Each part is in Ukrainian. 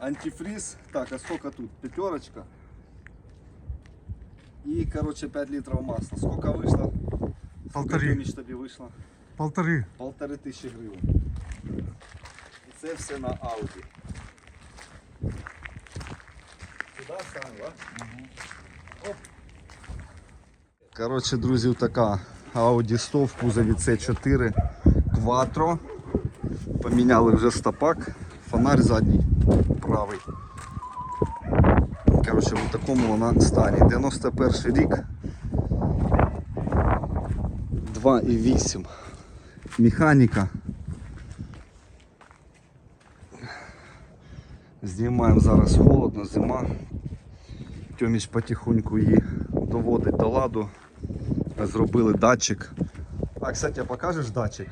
антифриз. Так, а сколько тут? Пятерочка. И, короче, 5 литров масла. Сколько вышло? Полторы. Тобі вийшло? Полтори. Полтори тисячі гривень. І це все на Audi. Сюди ставимо, Оп. Коротше, друзі, така Audi 100 в кузові C4 Quattro. Поміняли вже стопак, фонарь задній правий. Коротше, в такому вона стані. 91 рік. 2,8 механіка. Знімаємо зараз холодно, зима. Тьоміч потихоньку її доводить до ладу. Зробили датчик. А, кстати, покажеш датчик?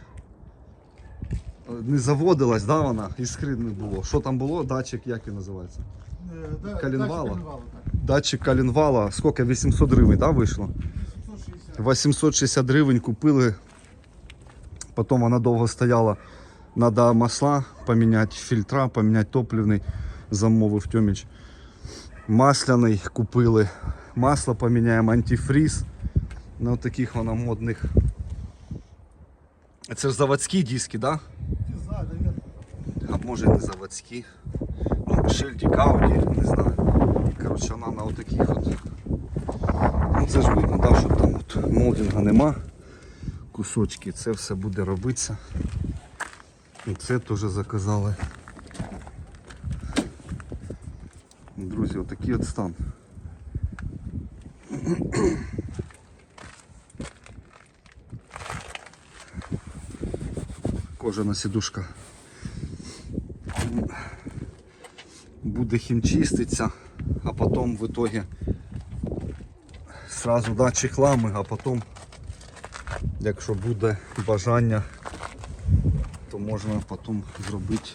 Не заводилась, да, вона? Іскри не було. Що там було? Датчик, як він називається? Коленвала? Датчик коленвала. Скільки? 800 гривень, да, вийшло? 860 гривень купили. Потім вона довго стояла. Надо масла поміняти, фільтра, поміняти топливний, замовив Тьоміч. Масляний купили. Масло поміняємо, антифріз. На таких вона модних. Це ж заводські диски, так? Да? А може не заводські. Ну, шильдик Audi, не знаю. Коротше, вона на отаких от. Ну це ж видно, да, що там от молдинга нема. Кусочки, це все буде робитися. І це теж заказали. Друзі, отакий от стан. Кожана сідушка буде хімчиститься, а потім в итоге сразу да, чехлами, а потім, якщо буде бажання, то можна потім зробити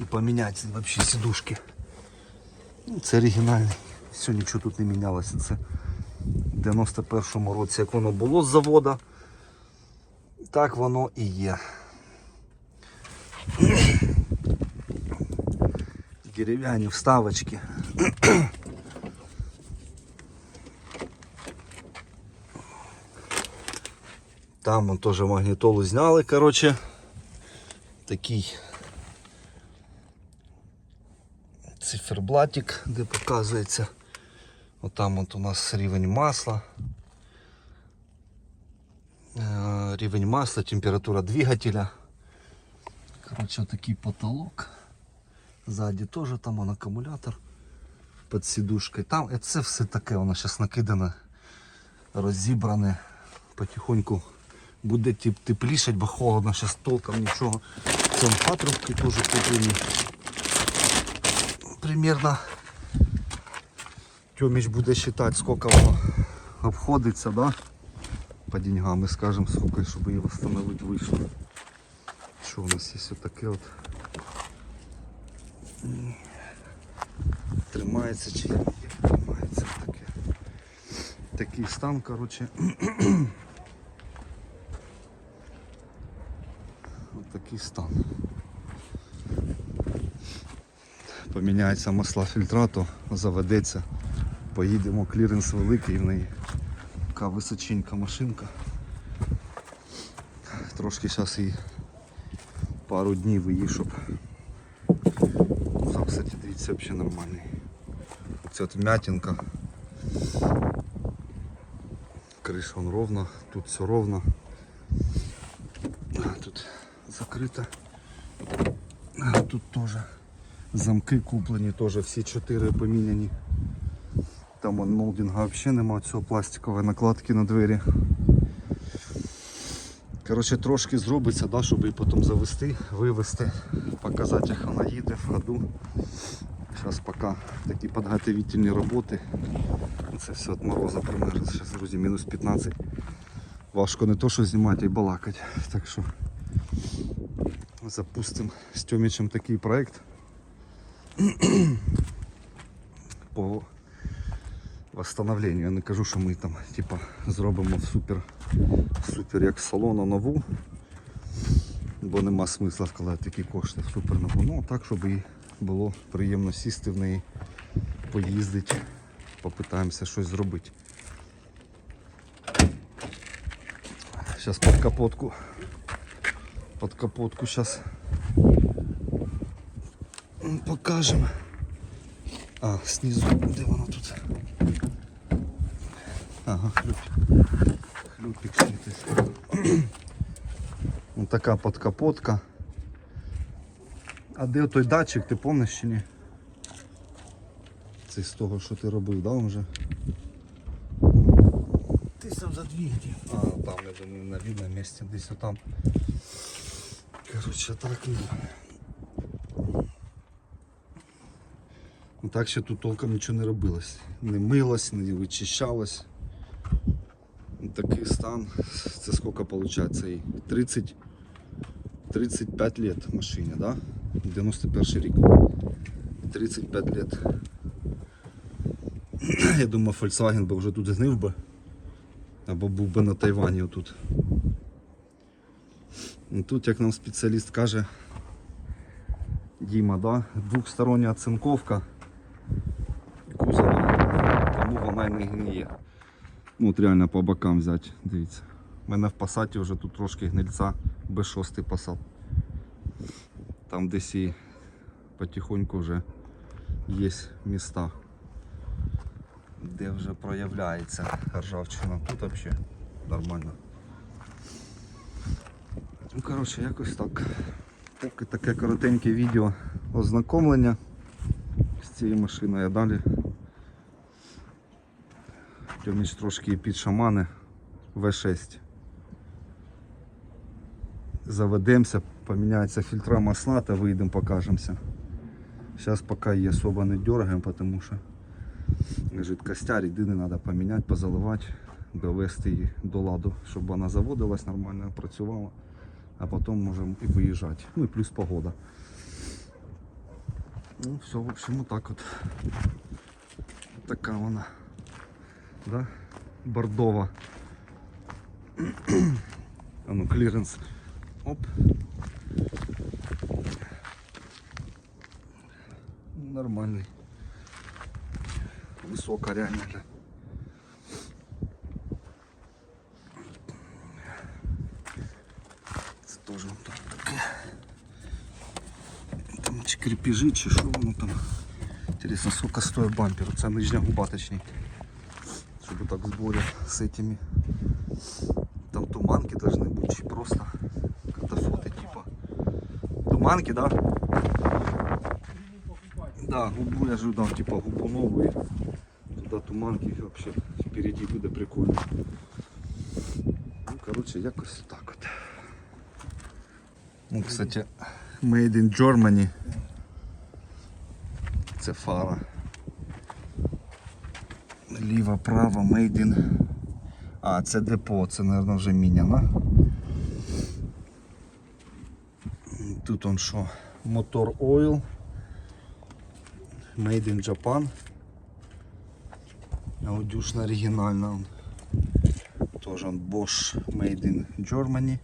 і поміняти вообще сідушки. Ну, Це оригінальний. Все, нічого тут не мінялося. Це в 91-му році, як воно було з завода, так воно і є. Дерев'яні вставочки. Там мы тоже магнитолу зняли, короче. Такий циферблатик, де показується. Отам от у нас рівень масла. Е, Рівень масла, температура двигателя. Короче, такий потолок. Ззаді теж там он акумулятор під сідушкою. Там і це все таке, воно зараз накидане, розібране. Потихоньку буде теп- теплішать, бо холодно, зараз толком нічого. Це патрубки теж куплені. Примерно Тьоміч буде считати, скільки воно обходиться, да? По деньгам, скажемо, скільки, щоб її встановити вийшло. Що у нас є таке от. Тримається чи тримається таке. Такий стан, коротше. Ось такий стан. Поміняється масла фільтрату, заведеться. Поїдемо, кліренс великий в неї. Така височенька машинка. Трошки зараз її пару днів її, щоб Кузов, кстати, дивіться, взагалі нормальний. Це от. Криша вон ровно, тут все ровно. Тут закрито. Тут теж замки куплені, теж всі чотири поміняні. Там молдинга взагалі немає цього пластикової накладки на двері. Коротше, трошки зробиться, да, щоб її потім завести, вивезти, показати, як вона їде в ходу. Зараз поки такі підготовительні роботи. Це все від мороза примерзло. Зараз, друзі, мінус 15. Важко не то, що знімати, й балакати. Так що запустимо з Тьомічем такий проект. По восстановлению. Я не кажу, що ми там типа, зробимо в супер, супер як салону нову. Бо нема смисла вкладати такі кошти в супер нову. Ну так, щоб і було приємно сісти в неї, поїздити, попитаємося щось зробити. Зараз під капотку. Під капотку зараз покажемо. А, снизу, де вона тут? Ага, хлюпик. Хлюпик світить. Ось така подкапотка. А де той датчик, ти пам'ятаєш чи ні? Це з того, що ти робив, да, вже? Ти сам за двигатель. А, там, я думаю, на видном месте, десь там. Короче, так. Ну так ще тут толком нічого не робилось. Не милось, не вичищалось. Такий стан. Це виходить? їй? 30 35 лет машині, да? 91 рік. 35 лет. Я думаю, Volkswagen би вже тут гнив би. Або був би на Тайвані отут. Ну, Тут, як нам спеціаліст каже, Діма, да? двохстороння оцинковка кузова, тому вона не гниє. Ну, от реально по бокам взяти, дивіться. У мене в пасаті вже тут трошки гнильця Б6 пасат. Там десь і потихоньку вже є міста де вже проявляється ржавчина. Тут взагалі нормально. Ну, коротше, якось так. Поки таке коротеньке відео ознакомлення з цією машиною, а далі Тьоміч трошки під шамани В6. Заведемося, поміняються фільтра масла та вийдемо, покажемося. Зараз поки її особо не дергаємо, тому що жидкостя, рідини треба поміняти, позаливати, довести її до ладу, щоб вона заводилась нормально, працювала, а потім можемо і виїжджати. Ну і плюс погода. Ну, все, в общем, так от. Така вона. Да? Бордова. а ну, кліренс. Оп. Нормальний. Высоко реально. Це теж там таке. Там чи крепежі, чи що воно там. Интересно, сколько стоит бампер? Це нижня губа точнее. Чтобы так в сборе с этими. Там туманки должны быть, чи просто катафоты типа. Туманки, да? Да, губу я же дам, типа губу новую. Туда туманки вообще впереди буде прикольно. Ну, короче, якось так от. Ну, кстати, Made in Germany. Це фара. Ліва, права, in. А, це депо, це, мабуть, вже міняна. Тут он що? Мотор Oil. Made in Japan. Аудюшна оригінальна. он. Тоже он Bosch Made in Germany.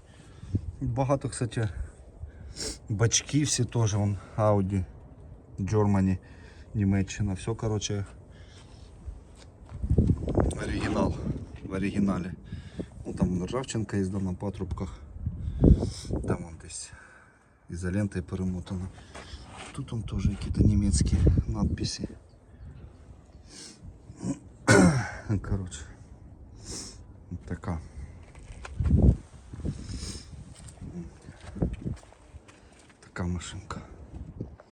Багато, кстати, бачки всі теж он Audi Germany, Німеччина. Все, короче, В оригіналі. Ну там ржавчинка їздила на патрубках. Там он десь ізолентою перемотано. Тут он тоже какие-то немецкие надписи. Короче, вот така. Така машинка.